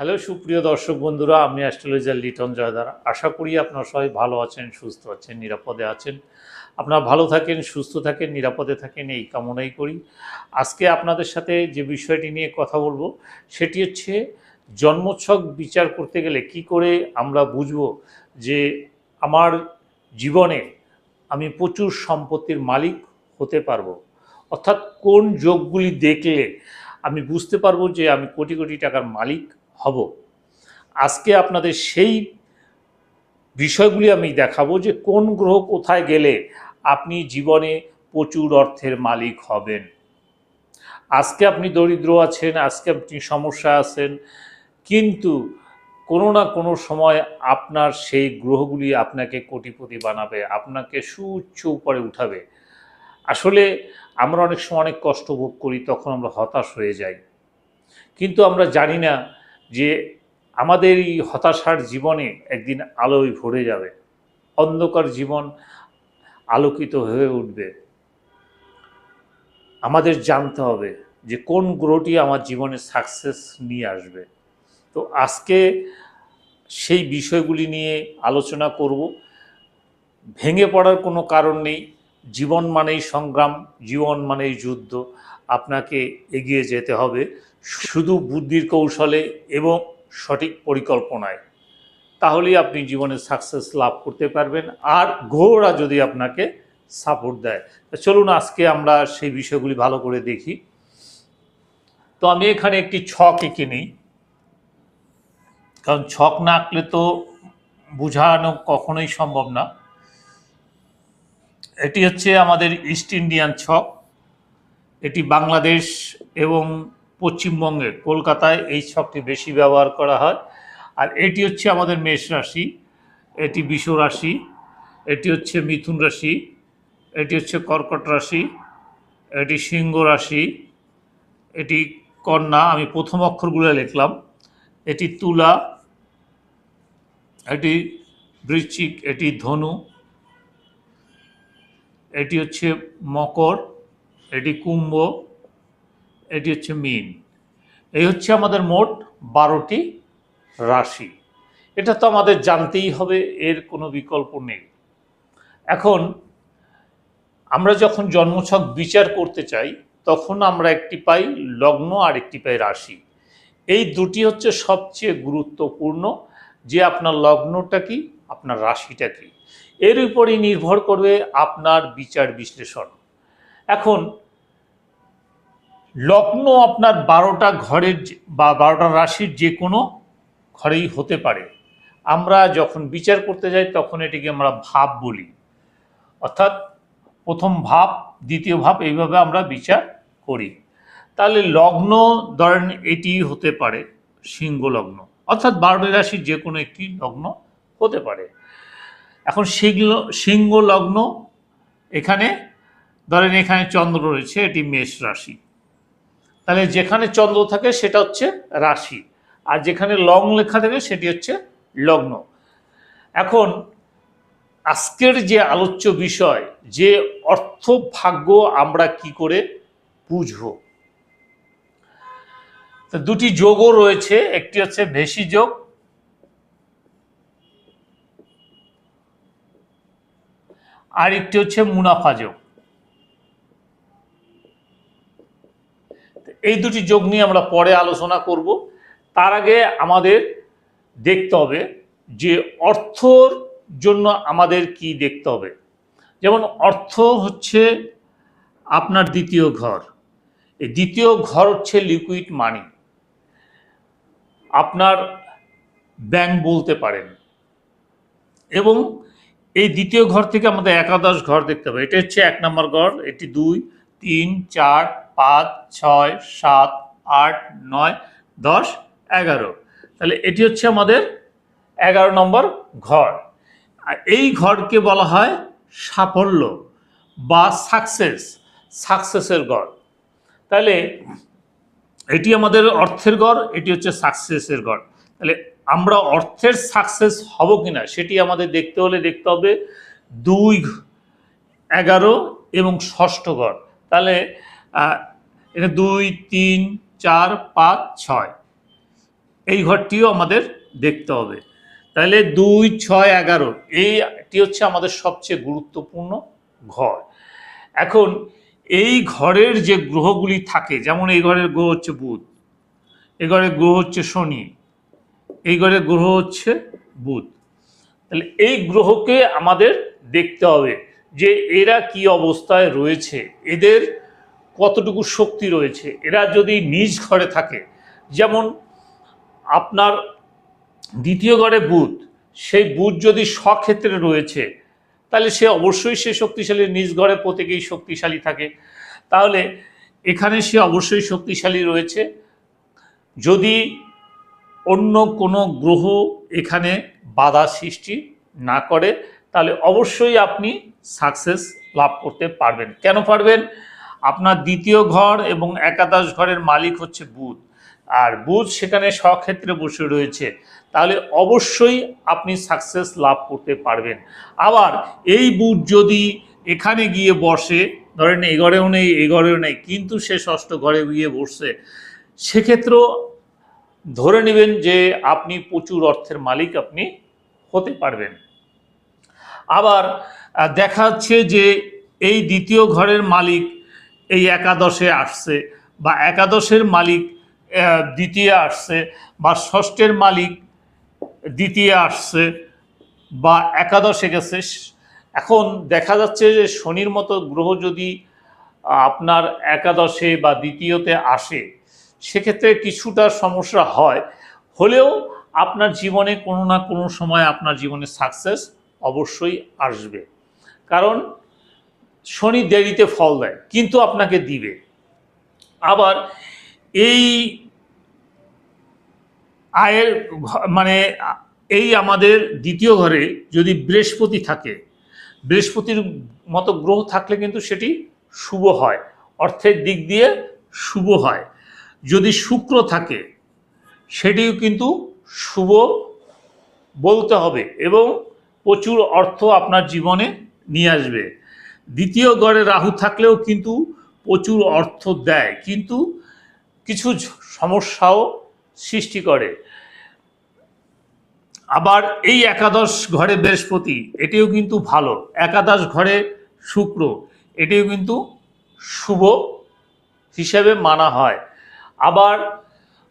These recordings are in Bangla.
হ্যালো, সুপ্রিয় দর্শক বন্ধুরা, আমি অ্যাস্ট্রোলজার লিটন জয়দার আশা করি আপনারা সবাই ভালো আছেন, সুস্থ আছেন, নিরাপদে আছেন। আপনারা ভালো থাকেন, সুস্থ থাকেন, নিরাপদে থাকেন, এই কামনাই করি। আজকে আপনাদের সাথে যে বিষয়টি নিয়ে কথা বলব, সেটি হচ্ছে জন্মছক বিচার করতে গেলে কি করে আমরা বুঝব যে আমার জীবনে আমি প্রচুর সম্পত্তির মালিক হতে পারব? অর্থাৎ কোন যোগগুলি দেখলে আমি বুঝতে পারব যে আমি কোটি কোটি টাকার মালিক হব। আজকে আপনাদের সেই বিষয়গুলি আমি দেখাবো যে কোন গ্রহ কোথায় গেলে আপনি জীবনে প্রচুর অর্থের মালিক হবেন। আজকে আপনি দরিদ্র আছেন, আজকে আপনি সমস্যা আছেন, কিন্তু কোনো না কোনো সময় আপনার সেই গ্রহগুলি আপনাকে কোটিপতি বানাবে, আপনাকে সুউচ্চ উপরে উঠাবে। আসলে আমরা অনেক সময় অনেক কষ্ট ভোগ করি, তখন আমরা হতাশ হয়ে যাই। কিন্তু আমরা জানি না যে আমাদের এই হতাশার জীবনে একদিন আলোয় ভরে যাবে, অন্ধকার জীবন আলোকিত হয়ে উঠবে। আমাদের জানতে হবে যে কোন গ্রহটি আমার জীবনে সাকসেস নিয়ে আসবে। তো আজকে সেই বিষয়গুলি নিয়ে আলোচনা করব। ভেঙে পড়ার কোনো কারণ নেই। জীবন মানেই সংগ্রাম, জীবন মানেই যুদ্ধ। আপনাকে এগিয়ে যেতে হবে। শুধু বুদ্ধির কৌশলে এবং সঠিক পরিকল্পনায়। তাহলেই আপনি জীবনে সাকসেস লাভ করতে পারবেন। আর ঘোড়া যদি আপনাকে সাপোর্ট দেয়। চলুন আজকে আমরা সেই বিষয়গুলি ভালো করে দেখি। তো আমি এখানে একটি ছক এঁকে নিই। কারণ ছক না আঁকলে তো বোঝানো কখনোই সম্ভব না। এটি হচ্ছে আমাদের ইস্ট ইন্ডিয়ান ছক। এটি বাংলাদেশ এবং পশ্চিমবঙ্গে কলকাতায় এই ছকটি বেশি ব্যবহার করা হয়। আর এটি হচ্ছে আমাদের মেষ রাশি, এটি বিষ রাশি, এটি হচ্ছে মিথুন রাশি, এটি হচ্ছে কর্কট রাশি, এটি সিংহ রাশি, এটি কন্যা, আমি প্রথম অক্ষরগুলো লিখলাম, এটি তুলা, এটি বৃশ্চিক, এটি ধনু, এটি হচ্ছে মকর, এটি কুম্ভ এটি হচ্ছে মিন। এই হচ্ছে আমাদের মোট বারোটি রাশি। এটা তো আমাদের জানতেই হবে, এর কোনো বিকল্প নেই। এখন আমরা যখন জন্মছক বিচার করতে চাই, তখন আমরা একটি পাই লগ্ন আর একটি পাই রাশি। এই দুটি হচ্ছে সবচেয়ে গুরুত্বপূর্ণ, যে আপনার লগ্নটা কি, আপনার রাশিটা কি। এর উপরই নির্ভর করবে আপনার বিচার বিশ্লেষণ। এখন লগ্ন আপনার বারোটা ঘরের বা বারোটা রাশির যে কোনো ঘরেই হতে পারে। আমরা যখন বিচার করতে যাই, তখন এটিকে আমরা ভাব বলি। অর্থাৎ প্রথম ভাব, দ্বিতীয় ভাব, এইভাবে আমরা বিচার করি। তাহলে লগ্ন ধরেন এটি হতে পারে, সিংহ লগ্ন। অর্থাৎ বারোটি রাশির যে কোনো একটি লগ্ন হতে পারে। এখন সিংহ সিংহ লগ্ন এখানে, ধরেন এখানে চন্দ্র রয়েছে, এটি মেষ রাশি। তাহলে যেখানে চন্দ্র থাকে সেটা হচ্ছে রাশি, আর যেখানে লং লেখা থাকে সেটি হচ্ছে লগ্ন। এখন আজকের যে আলোচ্য বিষয়, যে অর্থ ভাগ্য আমরা কি করে বুঝব? দুটি যোগও রয়েছে, একটি হচ্ছে ভেসি যোগ, আর একটি হচ্ছে মুনাফা যোগ। এই দুটি যোগ নিয়ে আমরা পরে আলোচনা করব। তার আগে আমাদের দেখতে হবে যে অর্থর জন্য আমাদের কি দেখতে হবে। যেমন অর্থ হচ্ছে আপনার দ্বিতীয় ঘর। এই দ্বিতীয় ঘর হচ্ছে লিকুইড মানি আপনার ব্যাংক বলতে পারেন। এবং এই দ্বিতীয় ঘর থেকে আমাদের একাদশ ঘর দেখতে হবে। এটা হচ্ছে এক নম্বর ঘর, এটি দুই, তিন, চার পাঁচ, ছয়, সাত, আট, নয়, দশ, এগারো। তাহলে এটি হচ্ছে আমাদের এগারো নম্বর ঘর। এই ঘরকে বলা হয় সাফল্য বা সাকসেস সাকসেসের ঘর। তাহলে এটি আমাদের অর্থের ঘর, এটি হচ্ছে সাকসেসের ঘর। তাহলে আমরা অর্থের সাকসেস হব কিনা সেটি আমাদের দেখতে হলে দেখতে হবে দুই, এগারো এবং ষষ্ঠ ঘর। তাহলে এটা দুই, তিন, চার, পাঁচ, ছয়। এই ঘরটিও আমাদের দেখতে হবে। তাহলে দুই, ছয়, এগারো, এইটি হচ্ছে আমাদের সবচেয়ে গুরুত্বপূর্ণ ঘর। এখন এই ঘরের যে গ্রহগুলি থাকে, যেমন এই ঘরের গ্রহ হচ্ছে বুধ, এই ঘরের গ্রহ হচ্ছে শনি, এই ঘরের গ্রহ হচ্ছে বুধ। তাহলে এই গ্রহকে আমাদের দেখতে হবে যে এরা কি অবস্থায় রয়েছে। এদের কতটুকু শক্তি রয়েছে। এরা যদি নিজ ঘরে থাকে, যেমন আপনার দ্বিতীয় ঘরে বুধ, সেই বুধ যদি স্বক্ষেত্রে রয়েছে, তাহলে সে অবশ্যই সে শক্তিশালী। নিজ ঘরে প্রত্যেকেই শক্তিশালী থাকে। তাহলে এখানে সে অবশ্যই শক্তিশালী রয়েছে। যদি অন্য কোনো গ্রহ এখানে বাধা সৃষ্টি না করে, তাহলে অবশ্যই আপনি সাকসেস লাভ করতে পারবেন। কেন পারবেন? আপনার দ্বিতীয় ঘর এবং একাদশ ঘরের মালিক হচ্ছে বুধ। আর বুধ সেখানে স্বক্ষেত্রে বসে রয়েছে। তাহলে অবশ্যই আপনি সাকসেস লাভ করতে পারবেন। আবার এই বুধ যদি এখানে গিয়ে বসে, ধরেন এ ঘরেও নেই এ ঘরেও নেই, কিন্তু সে ষষ্ঠ ঘরে গিয়ে বসছে, সেক্ষেত্রেও ধরে নেবেন যে আপনি প্রচুর অর্থের মালিক আপনি হতে পারবেন। আবার দেখা যাচ্ছে যে এই দ্বিতীয় ঘরের মালিক এই একাদশে আসছে বা একাদশের মালিক দ্বিতীয় আসছে বা ষষ্ঠের মালিক দ্বিতীয় আসছে বা একাদশে গেছে। এখন দেখা যাচ্ছে যে শনির মতো গ্রহ যদি আপনার একাদশে বা দ্বিতীয়তে আসে, সেক্ষেত্রে কিছুটা সমস্যা হয়। হলেও আপনার জীবনে কোনো না কোনো সময় আপনার জীবনে সাকসেস অবশ্যই আসবে। কারণ শনি দেরিতে ফল দেয়, কিন্তু আপনাকে দিবে। আবার এই আয়ের মানে এই আমাদের দ্বিতীয় ঘরে যদি বৃহস্পতি থাকে, বৃহস্পতির মতো গ্রহ থাকলে কিন্তু সেটি শুভ হয়, অর্থের দিক দিয়ে শুভ হয়। যদি শুক্র থাকে, সেটিও কিন্তু শুভ বলতে হবে এবং প্রচুর অর্থ আপনার জীবনে নিয়ে আসবে। দ্বিতীয় গড়ে রাহু থাকলেও কিন্তু প্রচুর অর্থ দেয়, কিন্তু কিছু সমস্যাও সৃষ্টি করে। আবার এই একাদশ ঘরে বৃহস্পতি, এটিও কিন্তু ভালো। একাদশ ঘরে শুক্র, এটিও কিন্তু শুভ হিসেবে মানা হয়। আবার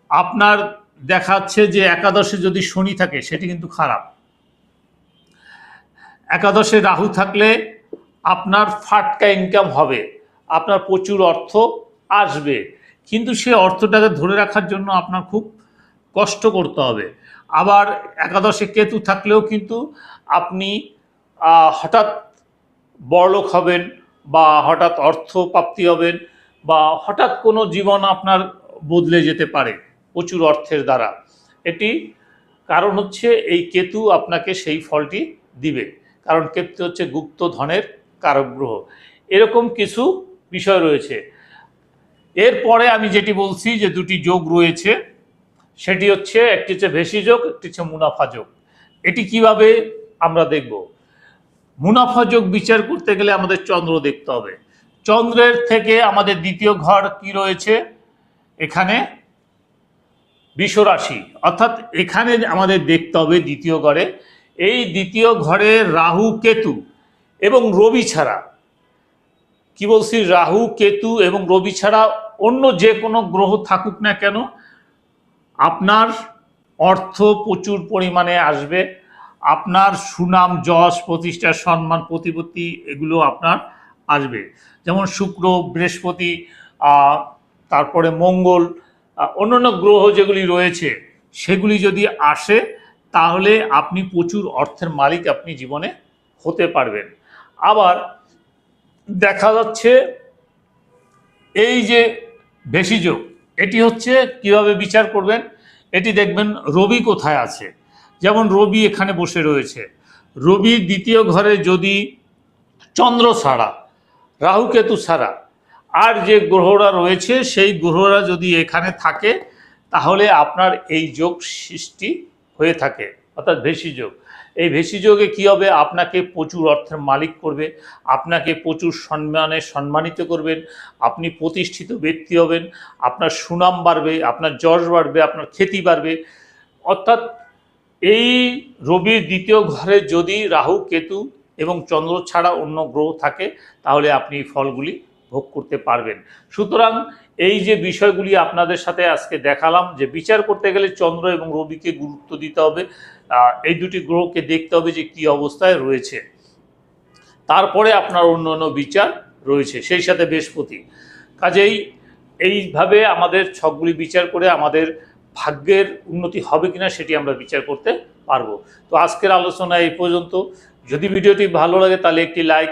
আপনার দেখাচ্ছে যে একাদশে যদি শনি থাকে, সেটি কিন্তু খারাপ। একাদশে রাহু থাকলে আপনার ফাটকা ইনকাম হবে, আপনার প্রচুর অর্থ আসবে। কিন্তু সে অর্থটাকে ধরে রাখার জন্য আপনার খুব কষ্ট করতে হবে। আবার একাদশে কেতু থাকলেও কিন্তু আপনি হঠাৎ বড়লোক হবেন বা হঠাৎ অর্থ প্রাপ্তি হবেন বা হঠাৎ কোনো জীবন আপনার বদলে যেতে পারে প্রচুর অর্থের দ্বারা। এটি কারণ হচ্ছে এই কেতু আপনাকে সেই ফলটি দিবে। কারণ কেতু হচ্ছে গুপ্ত ধনের কারক গ্রহ এরকম কিছু বিষয় রয়েছে। এরপরে আমি যেটি বলছি যে দুটি যোগ রয়েছে, সেটি হচ্ছে একটি হচ্ছে ভেসি যোগ, একটি হচ্ছে মুনাফা যোগ। এটি কীভাবে আমরা দেখব? মুনাফা যোগ বিচার করতে গেলে আমাদের চন্দ্র দেখতে হবে। চন্দ্রের থেকে আমাদের দ্বিতীয় ঘর কি রয়েছে? এখানে বিশ্বরাশি। অর্থাৎ এখানে আমাদের দেখতে হবে দ্বিতীয় ঘরে। এই দ্বিতীয় ঘরে রাহু, কেতু। এবং রবি ছাড়া। কি বলছি রাহু, কেতু এবং রবি ছাড়া অন্য যে কোনো গ্রহ থাকুক না কেন, আপনার অর্থ প্রচুর পরিমাণে আসবে। আপনার সুনাম, যশ, প্রতিষ্ঠা, সম্মান, প্রতিপত্তি এগুলো আপনার আসবে। যেমন শুক্র, বৃহস্পতি তারপরে মঙ্গল অন্যান্য গ্রহ যেগুলি রয়েছে, সেগুলি যদি আসে, তাহলে আপনি প্রচুর অর্থের মালিক আপনি জীবনে হতে পারবেন। আবার দেখা যাচ্ছে এই যে যোগ, এটি হচ্ছে কীভাবে বিচার করবেন? এটি দেখবেন রবি কোথায় আছে। যেমন রবি এখানে বসে রয়েছে। রবির দ্বিতীয় ঘরে যদি চন্দ্র ছাড়া রাহু কেতু ছাড়া আর যে গ্রহরা রয়েছে, সেই গ্রহরা যদি এখানে থাকে, তাহলে আপনার এই যোগ সৃষ্টি হয়ে থাকে, অর্থাৎ বেশি যোগ। এই ভেষিযোগে কি হবে? আপনাকে প্রচুর অর্থের মালিক করবে, আপনাকে প্রচুর সম্মানে সম্মানিত করবেন, আপনি প্রতিষ্ঠিত ব্যক্তি হবেন, আপনার সুনাম বাড়বে, আপনার যশ বাড়বে, আপনার খ্যাতি বাড়বে। অর্থাৎ এই রবির দ্বিতীয় ঘরে যদি রাহু, কেতু এবং চন্দ্র ছাড়া অন্য গ্রহ থাকে, তাহলে আপনি ফলগুলি ভোগ করতে পারবেন। সুতরাং এই যে বিষয়গুলি আপনাদের সাথে আজকে দেখালাম যে বিচার করতে গেলে চন্দ্র এবং রবিকে গুরুত্ব দিতে হবে এই দুটি গ্রহকে দেখতে হবে যে কি অবস্থায় রয়েছে। তারপরে আপনার অন্য অন্য বিচার রয়েছে, সেই সাথে বৃহস্পতি। কাজেই এইভাবে আমাদের ছকগুলি বিচার করে আমাদের ভাগ্যের উন্নতি হবে কিনা সেটি আমরা বিচার করতে পারব। তো আজকের আলোচনা এই পর্যন্ত। যদি ভিডিওটি ভালো লাগে তাহলে একটি লাইক